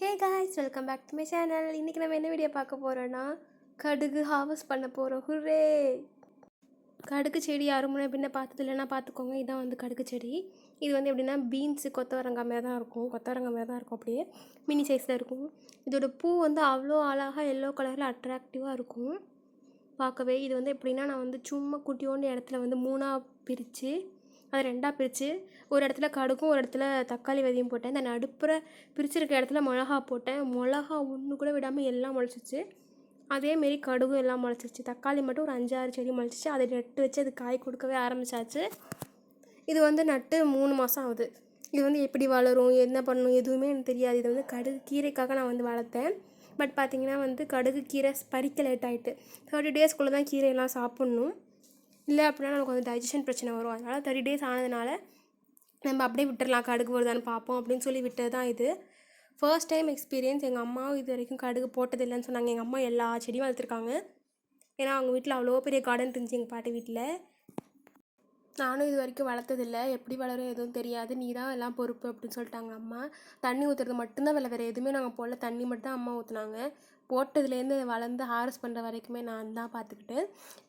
Hey guys welcome back to my channel இன்றைக்கி நம்ம என்ன வீடியோ பார்க்க போகிறோன்னா கடுகு ஹார்வெஸ்ட் பண்ண போகிறோம் ஹுரே கடுகு செடி யாரும் முன்னே பின்ன பார்த்தது இல்லைன்னா பார்த்துக்கோங்க. இதான் வந்து கடுகு செடி. இது வந்து எப்படின்னா பீன்ஸு கொத்தவரங்காய் மாதிரி தான் இருக்கும். கொத்தவரங்காய் மாதிரி தான் இருக்கும் அப்படியே. மினி சைஸில் இருக்கும். இதோட பூ வந்து அவ்வளோ அழகாக எல்லோ கலரில் அட்ராக்டிவாக இருக்கும். பார்க்கவே இது வந்து எப்படின்னா நான் வந்து சும்மா குட்டியோண்டு இடத்துல வந்து மூணாக பிரித்து அதை ரெண்டாக பிரித்து ஒரு இடத்துல கடுகும் ஒரு இடத்துல தக்காளி விதையும் போட்டேன். இந்த நடுப்புற பிரிச்சிருக்க இடத்துல மிளகா போட்டேன். மிளகா ஒன்று கூட விடாமல் எல்லாம் முளைச்சிச்சு அதேமாரி கடுகும் எல்லாம் முளைச்சிருச்சு. தக்காளி மட்டும் ஒரு அஞ்சாறு செடி முளைச்சிச்சு. அதை நட்டு வச்சு அது காய் கொடுக்கவே ஆரம்பிச்சாச்சு. இது வந்து நட்டு மூணு மாதம் ஆகுது. இது வந்து எப்படி வளரும் என்ன பண்ணணும் எதுவுமே எனக்கு தெரியாது. இது வந்து கடுகு கீரைக்காக நான் வந்து வளர்த்தேன். பட் பார்த்திங்கன்னா வந்து கடுகு கீரை பறிக்க லேட் ஆகிட்டு தேர்ட்டி டேஸ்க்குள்ளே தான் கீரையெல்லாம் சாப்பிட்ணும். இல்லை அப்படின்னா நமக்கு வந்து டைஜஷன் பிரச்சனை வரும். அதனால் தேர்ட்டி டேஸ் ஆனதுனால நம்ம அப்படியே விட்டுடலாம் கடுகு வருதான்னு பார்ப்போம் அப்படின்னு சொல்லி விட்டது தான் இது. ஃபர்ஸ்ட் டைம் எக்ஸ்பீரியன்ஸ் எங்கள் அம்மாவும் இது வரைக்கும் கடுகு போட்டதில்லைன்னு சொன்னாங்க. எங்கள் அம்மா எல்லா செடியும் வளர்த்துருக்காங்க. ஏன்னா அவங்க வீட்டில் அவ்வளோ பெரிய கார்டன் இருந்துச்சு எங்கள் பாட்டி வீட்டில் நானும் இது வரைக்கும் வளர்த்ததில்ல. எப்படி வளரும் எதுவும் தெரியாது. நீ தான் எல்லாம் பொறுப்பு அப்படின்னு சொல்லிட்டாங்க அம்மா. தண்ணி ஊற்றுறது மட்டும்தான் வேலை. வேறு எதுவுமே நாங்கள் போடல. தண்ணி மட்டும் தான் அம்மா ஊற்றுனாங்க போட்டதுலேருந்து வளர்ந்து ஹாரஸ் பண்ணுற வரைக்குமே நான் தான் பார்த்துக்கிட்டு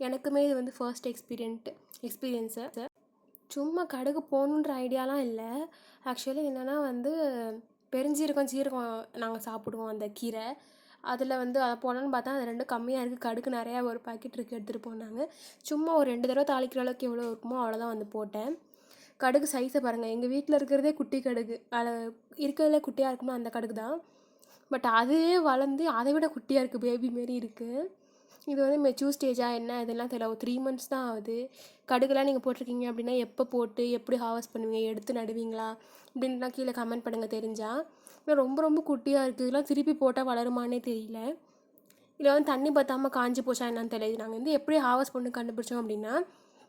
எனக்குமே இது வந்து ஃபர்ஸ்ட் எக்ஸ்பீரியன்ட்டு எக்ஸ்பீரியன்ஸு சும்மா கடுகு போகணுன்ற ஐடியாலாம் இல்லை. ஆக்சுவலி என்னென்னா வந்து பெருஞ்சீரகம் ஜீரகம் நாங்கள் சாப்பிடுவோம் அந்த கீரை. அதில் வந்து அதை போனோன்னு பார்த்தா அது ரெண்டும் கம்மியாக இருக்குது கடுகு நிறையா ஒரு பாக்கெட் இருக்குது எடுத்துகிட்டு போனாங்க சும்மா ஒரு ரெண்டு தடவை தாளிக்கிற அளவுக்கு எவ்வளோ இருக்குமோ அவ்வளோதான் வந்து போட்டேன். கடுகு சைஸை பாருங்கள் எங்கள் வீட்டில் இருக்கிறதே குட்டி கடுகு. அதில் இருக்கிறதுல குட்டியாக இருக்குமோ அந்த கடுகு தான் பட் அதுவே வளர்ந்து அதை விட குட்டியாக இருக்குது பேபி மாரி இருக்குது இது வந்து மெச்சூர் ஸ்டேஜாக என்ன? இதெல்லாம் தெரியல. ஒரு த்ரீ மந்த்ஸ் தான் ஆகுது. கடுகுலாம் நீங்கள் போட்டிருக்கீங்க அப்படின்னா எப்போ போட்டு எப்படி ஹார்வெஸ்ட் பண்ணுவீங்க? எடுத்து நடுவீங்களா? அப்படின்லாம் கீழே கமெண்ட் பண்ணுங்கள் தெரிஞ்சால் இல்லை ரொம்ப ரொம்ப குட்டியாக இருக்குது இதெல்லாம் திருப்பி போட்டால் வளருமானே தெரியல. இதில் வந்து தண்ணி பற்றாமல் காஞ்சி போச்சா என்னன்னு தெரியுது நாங்கள் வந்து எப்படி ஹார்வெஸ்ட் பண்ணி கண்டுபிடிச்சோம் அப்படின்னா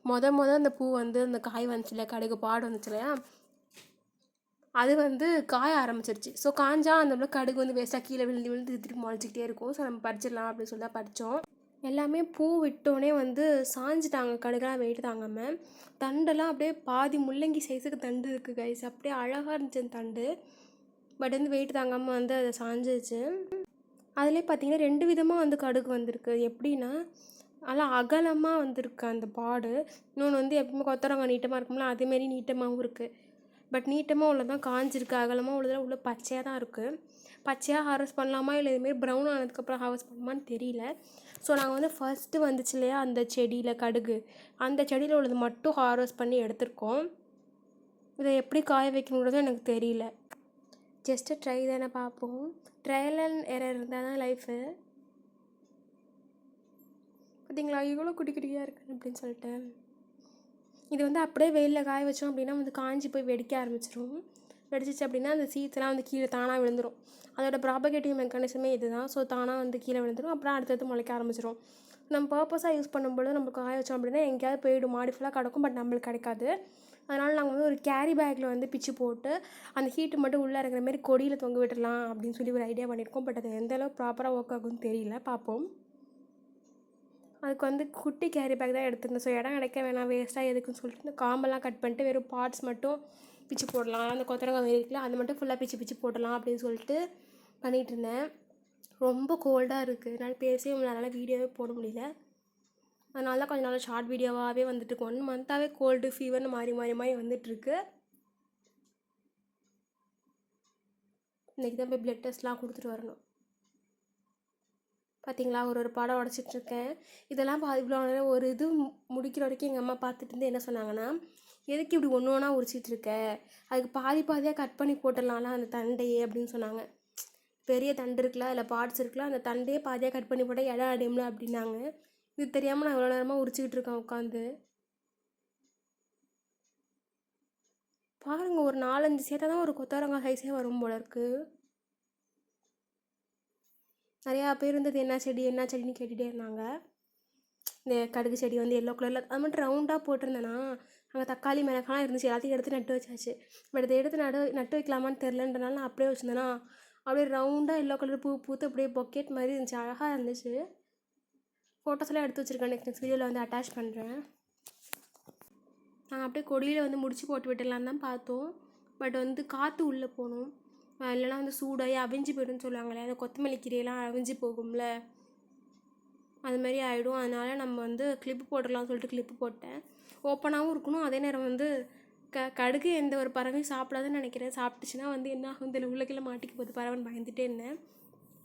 மொதல் மொதல் அந்த பூ வந்து அந்த காய் வந்துச்சுல கடுகு பாடு வந்துச்சு இல்லையா? அது வந்து காய ஆரம்பிச்சிருச்சு. ஸோ காஞ்சா அந்த கடுகு வந்து வேஸ்ட்டாக கீழே விழுந்து விழுந்து திருப்பி முளைச்சிக்கிட்டே இருக்கும். ஸோ நம்ம பறிச்சிடலாம் அப்படின்னு சொல்லி தான் பறித்தோம் எல்லாமே பூ விட்டோடனே வந்து சாஞ்சிட்டாங்க. கடுகெல்லாம் வெயிட் தாங்காமல் தண்டெல்லாம் அப்படியே பாதி முள்ளங்கி சைஸுக்கு தண்டு இருக்குது கைஸ் அப்படியே அழகாக இருந்துச்சு அந்த தண்டு. பட் வந்து வெயிட் தாங்காமல் வந்து அதை சாஞ்சிச்சு அதிலே பார்த்தீங்கன்னா ரெண்டு விதமாக வந்து கடுகு வந்திருக்கு. எப்படின்னா நல்லா அகலமாக வந்திருக்கு அந்த பாடு. இன்னொன்று வந்து எப்பவுமே கொத்தரங்காய் நீட்டமாக இருக்கும்ல அதேமாரி நீட்டமாகவும் இருக்குது பட் நீட்டமாக உள்ளதான் காஞ்சிருக்கு அகலமாக உள்ளதில் உள்ள பச்சையாக தான் இருக்குது பச்சையாக ஹார்வெஸ்ட் பண்ணலாமா இல்லை இதுமாரி ப்ரௌன் ஆனதுக்கப்புறம் ஹார்வெஸ்ட் பண்ணலாமான்னு தெரியல. ஸோ நாங்கள் வந்து ஃபஸ்ட்டு வந்துச்சு இல்லையா அந்த செடியில் கடுகு. அந்த செடியில் உள்ளது மட்டும் ஹார்வெஸ்ட் பண்ணி எடுத்திருக்கோம். இதை எப்படி காய வைக்கணுன்றதும் எனக்கு தெரியல. ஜஸ்ட்டு ட்ரை தானே பார்ப்போம். ட்ரையல் அண்ட் எரர் இருந்தால் தான் லைஃபு பார்த்தீங்களா இவ்வளோ குட்டி குட்டியாக இருக்குது அப்படின்னு சொல்லிட்டு. இது வந்து அப்படியே வெயிலில் காய வச்சோம் அப்படின்னா வந்து காஞ்சி போய் வெடிக்க ஆரம்பிச்சிரும். வெடிச்சிச்சு அப்படின்னா அந்த சீட்ஸ்லாம் வந்து கீழே தானாக விழுந்துடும் அதோட ப்ராபகேட்டிவ் மெக்கானிசமே இது தான் ஸோ தானாக வந்து கீழே விழுந்துடும் அப்புறம் அடுத்தடுத்து முளைக்க ஆரம்பிச்சிடும் நம்ம பர்பஸாக யூஸ் பண்ணும்போது நம்ம காய வச்சோம் அப்படின்னா எங்கேயாவது போயிடும். மாடி ஃபுல்லாக கிடக்கும் பட் நம்மளுக்கு கிடைக்காது. அதனால் நாங்கள் வந்து ஒரு கேரி பேக்கில் வந்து பிச்சு போட்டு அந்த ஹீட்டு மட்டும் உள்ளே இருக்கிற மாதிரி கொடியில் தொங்க விட்டுடலாம் அப்படின்னு சொல்லி ஒரு ஐடியா பண்ணியிருக்கோம் பட் அது எந்த ப்ராப்பராக ஒர்க் ஆகும்னு தெரியல. பார்ப்போம். அதுக்கு வந்து குட்டி கேரி பேக் தான் எடுத்துருந்தேன். ஸோ இடம் கிடைக்க வேணாம் வேஸ்ட்டாக எதுக்குன்னு சொல்லிட்டு இந்த காம்பெல்லாம் கட் பண்ணிட்டு வெறும் பார்ட்ஸ் மட்டும் பிச்சு போடலாம். அந்த கொத்தரங்காய் இருக்குல்ல அது மட்டும் ஃபுல்லாக பிச்சு பிச்சு போடலாம் அப்படின்னு சொல்லிட்டு பண்ணிகிட்டு இருந்தேன். ரொம்ப கோல்டாக இருக்குது என்னால் பேசவே முடியல. வீடியோவே போட முடியல. அதனால தான் கொஞ்சம் நாள் ஷார்ட் வீடியோவாகவே வந்துட்டு ஒன் மந்த்தாகவே கோல்டு ஃபீவர்னு மாறி மாறி மாறி வந்துட்டுருக்கு இன்றைக்கி தான் போய் ப்ளட் டெஸ்ட்லாம் கொடுத்துட்டு வரணும். பார்த்தீங்களா ஒரு ஒரு பாடம் உடச்சிட்ருக்கேன். இதெல்லாம் பா இவ்வளோ நேரம் ஒரு இது முடிக்கிற வரைக்கும் எங்கள் அம்மா பார்த்துட்டு இருந்து என்ன சொன்னாங்கன்னா எதுக்கு இப்படி ஒன்று ஒன்றா உரிச்சிட்டு இருக்க அதுக்கு பாதி பாதியாக கட் பண்ணி போட்டுடலாம்ல அந்த தண்டையே அப்படின்னு சொன்னாங்க. பெரிய தண்டு இருக்குல்ல அதில் பார்ட்ஸ் இருக்குல்ல அந்த தண்டையே பாதியாக கட் பண்ணி போட்டால் இடம் அடையும்ல அப்படின்னாங்க. இது தெரியாமல் நான் இவ்வளோ நேரமாக உரிச்சிக்கிட்டு இருக்கேன் உட்காந்து. பாருங்கள் ஒரு நாலஞ்சு சேர்த்தா தான் ஒரு கொத்தவரங்காய் சைஸே வரும் போல இருக்குது நிறையா பேர் வந்து இது என்ன செடி என்ன செடின்னு கேட்டுகிட்டே இருந்தாங்க. இந்த கடுகு செடி வந்து எல்லோ கலரில் அது மட்டும் ரவுண்டாக போட்டிருந்தேன்னா அங்கே தக்காளி மிளகாலாம் இருந்துச்சு. எல்லாத்தையும் எடுத்து நட்டு வச்சாச்சு. பட் இதை எடுத்து நடு நட்டு வைக்கலாமான்னு தெரிலன்றனால நான் அப்படியே வச்சுருந்தேன்னா அப்படியே ரவுண்டாக எல்லோ கலர் பூ பூத்து அப்படியே பொக்கெட் மாதிரி இருந்துச்சு. அழகாக இருந்துச்சு. ஃபோட்டோஸ்லாம் எடுத்து வச்சுருக்கேன். நெக்ஸ்ட் நெக்ஸ்ட் வீடியோவில் வந்து அட்டாச் பண்ணுறேன் நாங்கள் அப்படியே கொடியில் வந்து முடிச்சு போட்டு விட்டுடலான்னு தான் பார்த்தோம். பட் வந்து காற்று உள்ளே போகணும் இல்லைனா வந்து சூடாகி அவிஞ்சு போயிடும்னு சொல்லுவாங்களே அந்த கொத்தமல்லி கீரையெல்லாம் அவிஞ்சு போகும்ல. அது மாதிரி ஆகிடும் அதனால் நம்ம வந்து கிளிப்பு போட்டுடலாம்னு சொல்லிட்டு கிளிப்பு போட்டேன். ஓப்பனாகவும் இருக்கணும். அதே நேரம் வந்து க கடுகு எந்த ஒரு பறவையும் சாப்பிடாதுன்னு நினைக்கிறேன். சாப்பிட்டுச்சுன்னா வந்து என்ன ஆகும் இதில் உள்ளக்கில மாட்டிக்க போகுது. பறவைன்னு பயந்துட்டே இருந்தேன்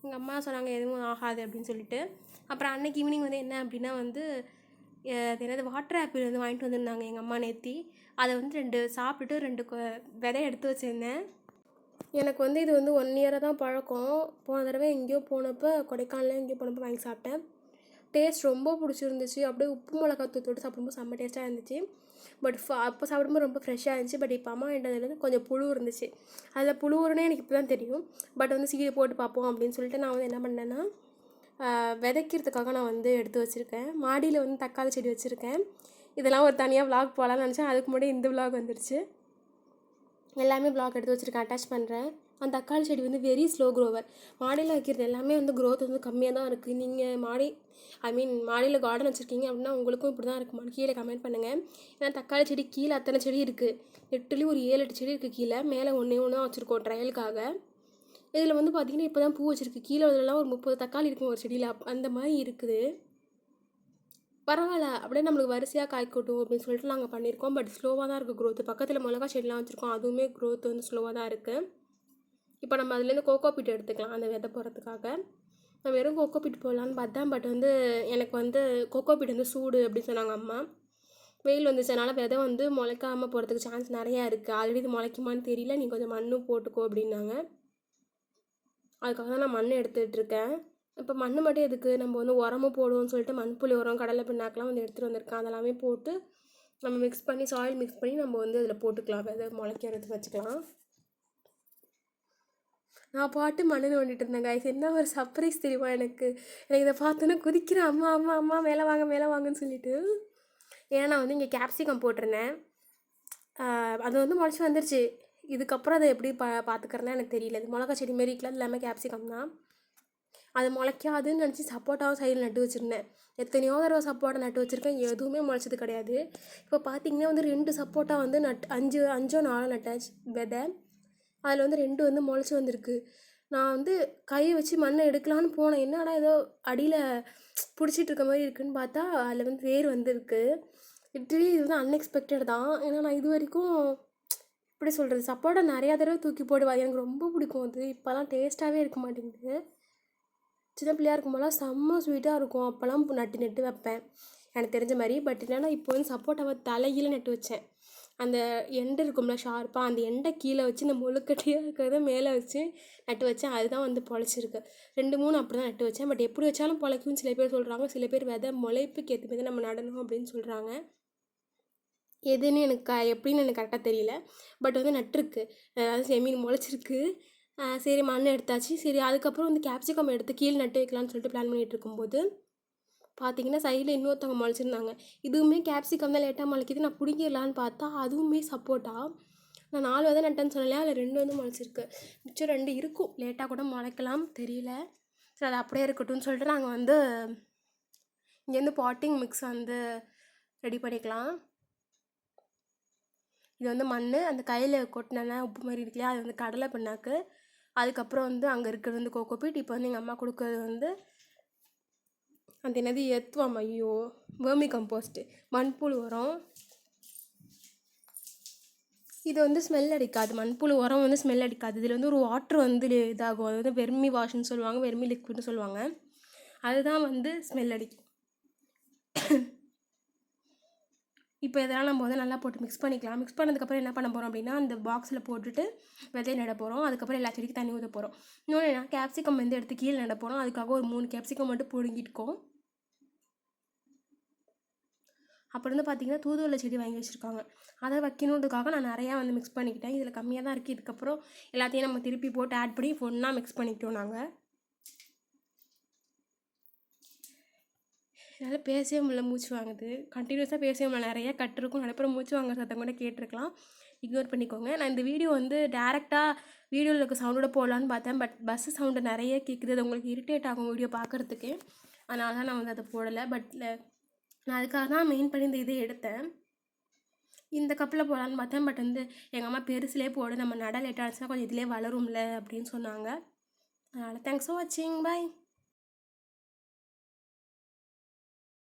எங்கள் அம்மா சொன்னாங்க எதுவும் ஆகாது அப்படின்னு சொல்லிட்டு. அப்புறம் அன்னைக்கு ஈவினிங் வந்து என்ன அப்படின்னா வந்து அது என்னது? வாட்டர் ஆப்பிள் வந்து வாங்கிட்டு வந்திருந்தாங்க எங்கள் அம்மா நேத்தி. அதை வந்து ரெண்டு சாப்பிட்டுட்டு ரெண்டு கொ- விதை எடுத்து வச்சுருந்தேன். எனக்கு வந்து இது வந்து ஒன் இயராக தான் பழக்கம். போன தடவை எங்கேயோ போனப்போ கொடைக்கானல் எங்கேயோ போனப்போ வாங்கி சாப்பிட்டேன். டேஸ்ட் ரொம்ப பிடிச்சிருந்துச்சு. அப்படியே உப்பு மிளகா தூத்து விட்டு சாப்பிடும்போது செம்ம டேஸ்ட்டாக இருந்துச்சு. பட் அப்போ சாப்பிடும்போது ரொம்ப ஃப்ரெஷ்ஷாக இருந்துச்சு. பட் இப்போ அம்மா வேண்டதுலேருந்து கொஞ்சம் புழு இருந்துச்சு. அதில் புழுவுறனே எனக்கு இப்போ தான் தெரியும். பட் வந்து சீடை போட்டு பார்ப்போம் அப்படின்னு சொல்லிட்டு நான் வந்து என்ன பண்ணேன்னா விதைக்கிறதுக்காக நான் வந்து எடுத்து வச்சுருக்கேன். மாடியில் வந்து தக்காளி செடி வச்சுருக்கேன். இதெல்லாம் ஒரு தனியாக vlog போகலான்னு நினச்சேன். அதுக்கு முன்னாடி இந்த vlog வந்துருச்சு. எல்லாமே பிளாக் எடுத்து வச்சுருக்கேன் அட்டாச் பண்ணுறேன் அந்த தக்காளி செடி வந்து வெரி ஸ்லோ க்ரோவர் மாடியில் வைக்கிறது எல்லாமே வந்து க்ரோத் வந்து கம்மியாக தான் இருக்குது நீங்கள் மாடி ஐ மீன் மாடியில் கார்டன் வச்சுருக்கீங்க அப்படின்னா உங்களுக்கும் இப்படி தான் இருக்குமான்னு கீழே கமெண்ட் பண்ணுங்கள் ஏன்னா தக்காளி செடி கீழே அத்தனை செடி இருக்குது எட்டுலேயும் ஒரு ஏழு எட்டு செடி இருக்குது கீழே. மேலே ஒன்றே ஒன்று தான் வச்சுருக்கோம் ட்ரையலுக்காக இதில் வந்து பார்த்திங்கன்னா இப்போ தான் பூ வச்சுருக்கு. கீழே உள்ளதெல்லாம் ஒரு முப்பது தக்காளி இருக்கும் ஒரு செடியில். அந்த மாதிரி இருக்குது. பரவாயில்ல. அப்படியே நம்மளுக்கு வரிசையாக காய்க்கட்டும் அப்படின்னு சொல்லிட்டு நாங்கள் பண்ணியிருக்கோம். பட் ஸ்லோவாக தான் இருக்குது க்ரோத்து பக்கத்தில் மிளகா செடிலாம் வச்சுருக்கோம். அதுவுமே க்ரோத் வந்து ஸ்லோவாக தான் இருக்குது இப்போ நம்ம அதுலேருந்து கோகோ பீட் எடுத்துக்கலாம் அந்த விதை போகிறதுக்காக நான் வெறும் கோகோ பீட் போடலான்னு பார்த்தேன். பட் வந்து எனக்கு வந்து கோகோ பீட் வந்து சூடு அப்படின்னு சொன்னாங்க அம்மா. வெயில் வந்துச்சனால விதை வந்து முளைக்காமல் போகிறதுக்கு சான்ஸ் நிறையா இருக்குது ஆல்ரெடி இது முளைக்குமான்னு தெரியல. நீ கொஞ்சம் மண்ணும் போட்டுக்கோ அப்படின்னாங்க. அதுக்காக தான் நான் மண் எடுத்துகிட்ருக்கேன் இப்போ மண் மட்டும் எதுக்கு? நம்ம வந்து உரமும் போடுவோம்னு சொல்லிட்டு மண்புழு உரம் கடலை பின்னாக்கெலாம் வந்து எடுத்துகிட்டு வந்திருக்கேன். அதெல்லாமே போட்டு நம்ம மிக்ஸ் பண்ணி சாயில் மிக்ஸ் பண்ணி நம்ம வந்து அதில் போட்டுக்கலாம். விதை முளைக்கிறதுக்கு வச்சுக்கலாம். நான் பாட்டு மண்ணு நோண்டிட்டு இருந்தேன் கைஸ் என்ன ஒரு சர்ப்ரைஸ் தெரியுமா எனக்கு? எனக்கு இதை பார்த்தோன்னே குதிக்கிறேன். அம்மா அம்மா அம்மா மேலே வாங்க மேலே வாங்கன்னு சொல்லிட்டு. ஏன்னா நான் வந்து இங்கே கேப்சிகம் போட்டிருந்தேன். அது வந்து முளைச்சி வந்துருச்சு. இதுக்கப்புறம் அதை எப்படி பா பார்த்துக்கறேன்னா எனக்கு தெரியல. இது மிளகா செடி மாரி இருக்கலாம் எல்லாமே கேப்சிகம் தான். அது முளைக்காதுன்னு நினச்சி சப்போட்டாவும் சைடில் நட்டு வச்சுருந்தேன். எத்தனையோ தடவை சப்போட்டா நட்டு வச்சுருக்கேன். எதுவுமே முளைச்சது கிடையாது. இப்போ பார்த்தீங்கன்னா வந்து ரெண்டு சப்போட்டா வந்து நட் அஞ்சு அஞ்சோ நாலோ நட்டாச்சு விதை. அதில் வந்து ரெண்டு வந்து முளைச்சி வந்திருக்கு. நான் வந்து கையை வச்சு மண்ணை எடுக்கலான்னு போனேன். என்னடா ஏதோ அடியில் பிடிச்சிட்டு இருக்க மாதிரி இருக்குன்னு பார்த்தா அதில் வந்து வேர் வந்திருக்கு. இட்லி இது வந்து அன்எக்ஸ்பெக்டட் தான். ஏன்னா நான் இது வரைக்கும் எப்படி சொல்கிறது சப்போட்டா நிறையா தடவை தூக்கி போடுவா எனக்கு ரொம்ப பிடிக்கும். அது இப்போலாம் டேஸ்ட்டாகவே இருக்க மாட்டேங்குது. சின்ன பிள்ளையா இருக்கும்போதெல்லாம் செம்ம ஸ்வீட்டாக இருக்கும். அப்போல்லாம் நட்டு நட்டு வைப்பேன். எனக்கு தெரிஞ்ச மாதிரி பட் என்னென்னா இப்போ வந்து சப்போட்டாவை தலைகீழ நட்டு வச்சேன். அந்த எண்டை இருக்கும்ல ஷார்ப்பாக அந்த எண்டை கீழே வச்சு இந்த முழுக்கட்டியாக இருக்கிறத மேலே வச்சு நட்டு வச்சேன். அதுதான் வந்து பொழைச்சிருக்கு. ரெண்டு மூணு அப்படி தான் நட்டு வச்சேன். பட் எப்படி வச்சாலும் பொழைக்கும் சில பேர் சொல்கிறாங்க சில பேர் விதை முளைப்புக்கு ஏற்ற மாதிரி நம்ம நடணும் அப்படின்னு சொல்கிறாங்க எதுன்னு எனக்கு எப்படின்னு எனக்கு கரெக்டாக தெரியல. பட் வந்து நட்டிருக்கு. அதாவது செமீன் முளைச்சிருக்கு. சரி மண் எடுத்தாச்சு. சரி அதுக்கப்புறம் வந்து கேப்சிகம் எடுத்து கீழே நட்டு வைக்கலான்னு சொல்லிட்டு பிளான் பண்ணிகிட்டு இருக்கும்போது பார்த்தீங்கன்னா சைடில் இன்னொருத்தவங்க முளைச்சிருந்தாங்க. இதுவுமே கேப்சிகம் தான் லேட்டாக முளைக்கிது. நான் பிடிங்கிடலான்னு பார்த்தா அதுவுமே சப்போட்டா நான் நாலு விதை நட்டேன்னு சொல்லலையா அதில் ரெண்டு வந்து முளைச்சிருக்கு. மிச்சம் ரெண்டு இருக்கும். லேட்டாக கூட முளைக்கலாம் தெரியல. சரி அது அப்படியே இருக்கட்டும்னு சொல்லிட்டு நாங்கள் வந்து இங்கேருந்து பாட்டிங் மிக்ஸ் வந்து ரெடி பண்ணிக்கலாம். இது வந்து மண் அந்த கையில் கொட்டினா உப்பு மாதிரி இருக்குல்லையா அது வந்து கடலை பின்னாக்கு. அதுக்கப்புறம் வந்து அங்கே இருக்கிறது வந்து கோகோபீட் இப்போ வந்து எங்கள் அம்மா கொடுக்கறது வந்து அந்த என்னது எத்துவம் ஐயோ வேர்மி கம்போஸ்ட்டு மண்புழு உரம். இது வந்து ஸ்மெல் அடிக்காது. மண்புழு உரம் வந்து ஸ்மெல் அடிக்காது. இதில் வந்து ஒரு வாட்ரு வந்து இதாகும். அது வந்து வெர்மி வாஷ்னு சொல்லுவாங்க வெர்மி லிக்விட்னு சொல்லுவாங்க. அதுதான் வந்து ஸ்மெல் அடிக்கும் இப்போ இதெல்லாம் நம்ம வந்து நல்லா போட்டு மிக்ஸ் பண்ணிக்கலாம். மிக்ஸ் பண்ணதுக்கப்புறம் என்ன பண்ண போகிறோம் அப்படின்னா அந்த பாக்ஸில் போட்டுட்டு விதையை நட போகிறோம் அதுக்கப்புறம் எல்லா செடிக்கும் தண்ணி ஊற்ற போகிறோம் இன்னொன்று என்ன கேப்சிகம் வந்து எடுத்து கீழே நட போகிறோம் அதுக்காக ஒரு மூணு கேப்சிகம் மட்டும் பிடுங்கிட்டுக்கோம். அப்புறம் வந்து பார்த்திங்கன்னா தூதுவளை செடி வாங்கி வச்சுருக்காங்க. அதை வைக்கணுன்றதுக்காக நான் நிறையா வந்து மிக்ஸ் பண்ணிக்கிட்டேன். இதில் கம்மியாக தான் இருக்குது இதுக்கப்புறம் எல்லாத்தையும் நம்ம திருப்பி போட்டு ஆட் பண்ணி ஒன்றா மிக்ஸ் பண்ணிக்கிட்டோம் நாங்கள் என்னால் பேசவே முடியல மூச்சு வாங்குது. கண்டினியூஸாக பேசவே முடியல. நிறைய கட்டிருக்கும். நடுப்புற மூச்சு வாங்குற சத்தம் கூட கேட்டிருக்கலாம். இக்னோர் பண்ணிக்கோங்க. நான் இந்த வீடியோ வந்து டேரெக்டாக வீடியோவில் இருக்க சவுண்டோட போடலான்னு பார்த்தேன். பட் பஸ்ஸு சவுண்டு நிறைய கேட்குது அது உங்களுக்கு இரிட்டேட் ஆகும் வீடியோ பார்க்குறதுக்கு. அதனால தான் நான் வந்து அதை போடலை. பட் நான் அதுக்காக தான் மெயின் பண்ணி இந்த இதை எடுத்தேன். இந்த கப்பில் போடலான்னு பார்த்தேன். பட் வந்து எங்கள் அம்மா பெருசுலேயே போடு. நம்ம நட லேட் கொஞ்சம் இதிலே வளரும்ல அப்படின்னு சொன்னாங்க. அதனால் தேங்க்ஸ் ஃபார் வாட்சிங் பாய்